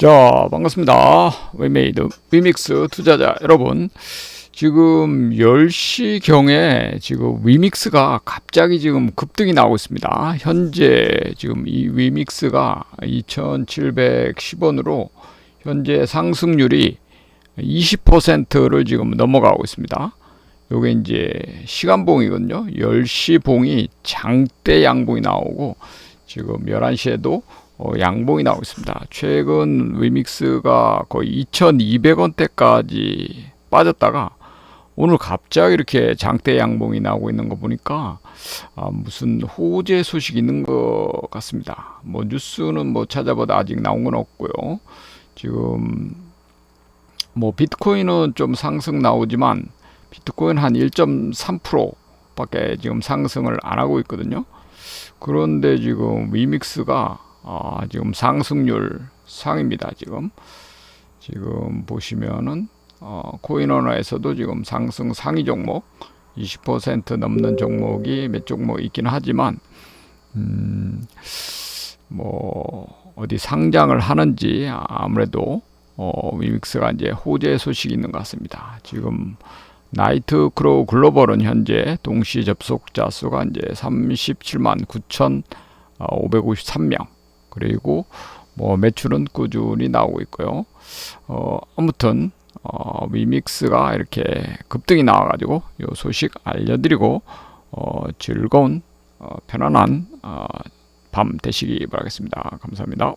자, 반갑습니다. 웨메이드 위믹스 투자자 여러분. 지금 10시경에 지금 위믹스가 갑자기 지금 급등이 나오고 있습니다. 현재 지금 이 위믹스가 2,710원으로 현재 상승률이 20%를 지금 넘어가고 있습니다. 요게 이제 시간봉이거든요. 10시 봉이 장대 양봉이 나오고 지금 11시에도 어, 양봉이 나오고 있습니다. 최근 위믹스가 거의 2,200원대까지 빠졌다가 오늘 갑자기 이렇게 장대 양봉이 나오고 있는 거 보니까 아, 무슨 호재 소식 있는 것 같습니다. 뭐 뉴스는 뭐 찾아봐도 아직 나온 건 없고요. 지금 뭐 비트코인은 좀 상승 나오지만 비트코인 한 1.3%밖에 지금 상승을 안 하고 있거든요. 그런데 지금 위믹스가 아, 지금 상승률 상입니다. 지금 지금 보시면은 어, 코인원화에서도 지금 상승 상위 종목 20% 넘는 종목이 몇 종목 있긴 하지만 음, 뭐 어디 상장을 하는지 아무래도 어, 위믹스가 이제 호재 소식이 있는 것 같습니다. 지금 나이트 크로우 글로벌은 현재 동시 접속자 수가 이제 37만 9,553명 그리고 뭐 매출은 꾸준히 나오고 있고요. 어, 아무튼 어, 위믹스가 이렇게 급등이 나와가지고 요 소식 알려드리고 어, 즐거운 어, 편안한 어, 밤 되시기 바라겠습니다. 감사합니다.